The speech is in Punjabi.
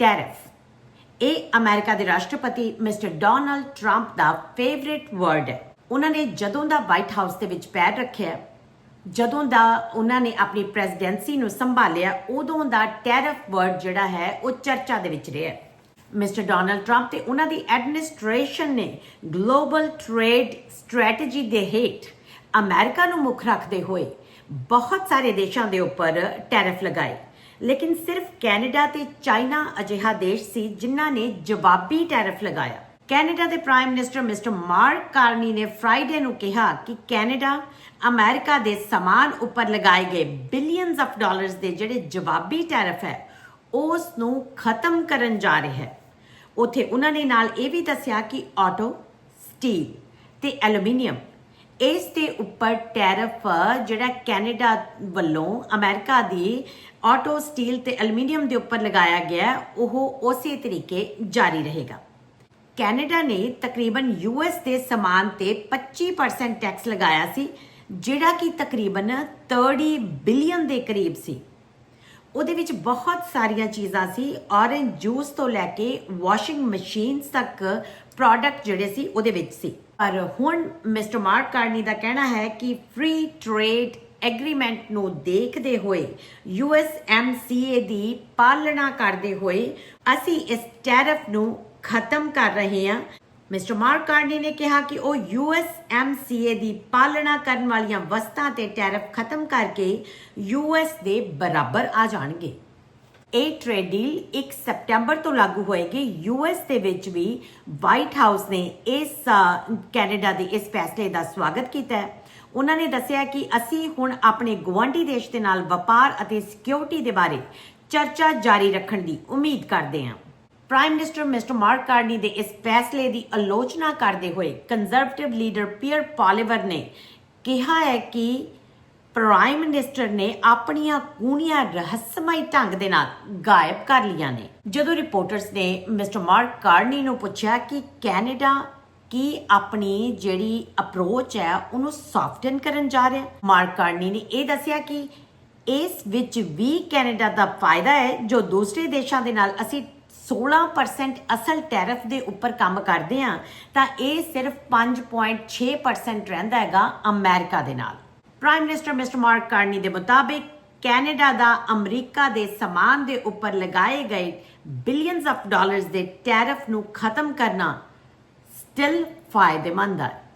ਟੈਰਿਫ ਇਹ ਅਮਰੀਕਾ ਦੇ ਰਾਸ਼ਟਰਪਤੀ ਮਿਸਟਰ ਡੋਨਲਡ ਟਰੰਪ ਦਾ ਫੇਵਰਿਟ ਵਰਡ ਹੈ। ਉਹਨਾਂ ਨੇ ਜਦੋਂ ਦਾ ਵਾਈਟ ਹਾਊਸ ਦੇ ਵਿੱਚ ਪੈਰ ਰੱਖਿਆ, ਜਦੋਂ ਦਾ ਉਹਨਾਂ ਨੇ ਆਪਣੀ ਪ੍ਰੈਜ਼ੀਡੈਂਸੀ ਨੂੰ ਸੰਭਾਲਿਆ, ਉਦੋਂ ਦਾ ਟੈਰਿਫ ਵਰਡ ਜਿਹੜਾ ਹੈ, ਉਹ ਚਰਚਾ ਦੇ ਵਿੱਚ ਰਿਹਾ ਮਿਸਟਰ ਡੋਨਲਡ ਟਰੰਪ ਤੇ ਉਹਨਾਂ ਦੀ ਐਡਮਿਨਿਸਟ੍ਰੇਸ਼ਨ ਨੇ ਗਲੋਬਲ ਟ੍ਰੇਡ ਸਟ੍ਰੈਟਜੀ ਦੇ ਹੇਠ ਅਮਰੀਕਾ ਨੂੰ ਮੁੱਖ ਰੱਖਦੇ ਹੋਏ ਬਹੁਤ ਸਾਰੇ ਦੇਸ਼ਾਂ ਦੇ ਉੱਪਰ ਟੈਰਿਫ ਲਗਾਏ। ਲੇਕਿਨ ਸਿਰਫ ਕੈਨੇਡਾ ਤੇ ਚਾਈਨਾ ਅਜਿਹਾ ਦੇਸ਼ ਸੀ ਜਿਨ੍ਹਾਂ ਨੇ ਜਵਾਬੀ ਟੈਰਿਫ ਲਗਾਇਆ। ਕੈਨੇਡਾ ਦੇ prime minister mister Mark Carney ਨੇ ਫਰਾਈਡੇ ਨੂੰ ਕਿਹਾ ਕਿ ਕੈਨੇਡਾ ਅਮਰੀਕਾ ਦੇ ਸਮਾਨ ਉੱਪਰ ਲਗਾਏ ਗਏ ਬਿਲੀਅਨਸ ਆਫ ਡਾਲਰਸ ਦੇ ਜਿਹੜੇ ਜਵਾਬੀ ਟੈਰਿਫ ਹੈ ਉਸ ਨੂੰ ਖਤਮ ਕਰਨ ਜਾ ਰਿਹਾ ਹੈ। ਉਥੇ ਉਹਨਾਂ ਨੇ ਨਾਲ ਇਹ ਵੀ ਦੱਸਿਆ ਕਿ ਆਟੋ, ਸਟੀਲ ਤੇ ਐਲੂਮੀਨੀਅਮ ਇਸ ਦੇ ਉੱਪਰ ਟੈਰਫ, ਜਿਹੜਾ ਕੈਨੇਡਾ ਵੱਲੋਂ ਅਮਰੀਕਾ ਦੀ ਆਟੋ ਸਟੀਲ ਤੇ ਐਲੂਮੀਨੀਅਮ ਦੇ ਉੱਪਰ ਲਗਾਇਆ ਗਿਆ, ਉਹ ਉਸੇ ਤਰੀਕੇ ਜਾਰੀ ਰਹੇਗਾ। ਕੈਨੇਡਾ ਨੇ ਤਕਰੀਬਨ ਯੂਐਸ ਦੇ ਸਮਾਨ ਤੇ 25% ਟੈਕਸ ਲਗਾਇਆ ਸੀ, ਜਿਹੜਾ ਕਿ ਤਕਰੀਬਨ 30 ਬਿਲੀਅਨ ਦੇ ਕਰੀਬ ਸੀ। ਉਹਦੇ ਵਿੱਚ ਬਹੁਤ ਸਾਰੀਆਂ ਚੀਜ਼ਾਂ ਸੀ ਔਰੇਂਜ ਜੂਸ ਤੋਂ ਲੈ ਕੇ ਵਾਸ਼ਿੰਗ ਮਸ਼ੀਨਸ ਤੱਕ ਪ੍ਰੋਡਕਟ ਜਿਹੜੇ ਸੀ, ਉਹਦੇ ਵਿੱਚ ਸੀ। ਪਰ ਹੁਣ ਮਿਸਟਰ ਮਾਰਕ ਕਾਰਨੀ ਦਾ ਕਹਿਣਾ ਹੈ ਕਿ ਫ੍ਰੀ ਟ੍ਰੇਡ ਐਗਰੀਮੈਂਟ ਨੂੰ ਦੇਖਦੇ ਹੋਏ USMCA ਦੀ ਪਾਲਣਾ ਕਰਦੇ ਹੋਏ ਅਸੀਂ ਇਸ ਟੈਰਿਫ ਨੂੰ ਖਤਮ ਕਰ ਰਹੇ ਹਾਂ। ਮਿਸਟਰ ਮਾਰਕ ਕਾਰਨੀ ਨੇ ਕਿਹਾ ਕਿ ਉਹ USMCA ਦੀ ਪਾਲਣਾ ਕਰਨ ਵਾਲੀਆਂ ਵਸਤਾਂ ਤੇ ਟੈਰਿਫ ਖਤਮ ਕਰਕੇ US ਦੇ ਬਰਾਬਰ ਆ ਜਾਣਗੇ। ਇਹ ਟ੍ਰੇਡ ਡੀਲ 1 ਸਪਟੈਂਬਰ ਤੋਂ ਲਾਗੂ ਹੋਏਗੀ। ਯੂਐਸ ਦੇ ਵਿੱਚ ਵੀ ਵਾਈਟ ਹਾਊਸ ਨੇ ਇਸ ਕੈਨੇਡਾ ਦੇ ਇਸ ਫੈਸਲੇ ਦਾ ਸਵਾਗਤ ਕੀਤਾ ਹੈ। ਉਹਨਾਂ ਨੇ ਦੱਸਿਆ ਕਿ ਅਸੀਂ ਹੁਣ ਆਪਣੇ ਗੁਆਂਢੀ ਦੇਸ਼ ਦੇ ਨਾਲ ਵਪਾਰ ਅਤੇ ਸਿਕਿਉਰਿਟੀ ਦੇ ਬਾਰੇ ਚਰਚਾ ਜਾਰੀ ਰੱਖਣ ਦੀ ਉਮੀਦ ਕਰਦੇ ਹਾਂ। Prime minister mister Mark Carney ਦੇ ਇਸ ਫੈਸਲੇ ਦੀ ਆਲੋਚਨਾ ਕਰਦੇ ਹੋਏ ਕੰਜ਼ਰਵੇਟਿਵ ਲੀਡਰ ਪੀਅਰ ਪਾਲੀਵਰ ਨੇ ਕਿਹਾ ਹੈ ਕਿ ਪ੍ਰਾਈਮ ਮਿਨਿਸਟਰ ਨੇ ਆਪਣੀਆਂ ਕੂਣੀਆਂ ਰਹੱਸਮਈ ਢੰਗ ਦੇ ਨਾਲ ਗਾਇਬ ਕਰ ਲੀਆਂ ਨੇ। ਜਦੋਂ ਰਿਪੋਰਟਰਸ ਨੇ ਮਿਸਟਰ ਮਾਰਕ ਕਾਰਨੀ ਨੂੰ ਪੁੱਛਿਆ ਕਿ ਕੈਨੇਡਾ ਕੀ ਆਪਣੀ ਜਿਹੜੀ ਅਪਰੋਚ ਹੈ, ਉਹਨੂੰ ਸੌਫਟਨ ਕਰਨ ਜਾ ਰਿਹਾ ਮਾਰਕ ਕਾਰਨੀ ਨੇ ਇਹ ਦੱਸਿਆ ਕਿ ਇਸ ਵਿੱਚ ਵੀ ਕੈਨੇਡਾ ਦਾ ਫਾਇਦਾ ਹੈ, ਜੋ ਦੂਸਰੇ ਦੇਸ਼ਾਂ ਦੇ ਨਾਲ ਅਸੀਂ 16% ਅਸਲ ਟੈਰਿਫ ਦੇ ਉੱਪਰ ਕੰਮ ਕਰਦੇ ਹਾਂ, ਤਾਂ ਇਹ ਸਿਰਫ 5.6% ਰਹਿੰਦਾ ਹੈਗਾ ਅਮਰੀਕਾ ਦੇ ਨਾਲ। Prime minister mister Mark Carney ਦੇ ਮੁਤਾਬਿਕ ਕੈਨੇਡਾ ਦਾ ਅਮਰੀਕਾ ਦੇ ਸਮਾਨ ਦੇ ਉੱਪਰ ਲਗਾਏ ਗਏ ਬਿਲੀਅਨਸ ਆਫ ਡਾਲਰਸ ਦੇ ਟੈਰਿਫ ਨੂੰ ਖਤਮ ਕਰਨਾ ਸਟਿਲ ਫਾਇਦੇਮੰਦ ਹੈ।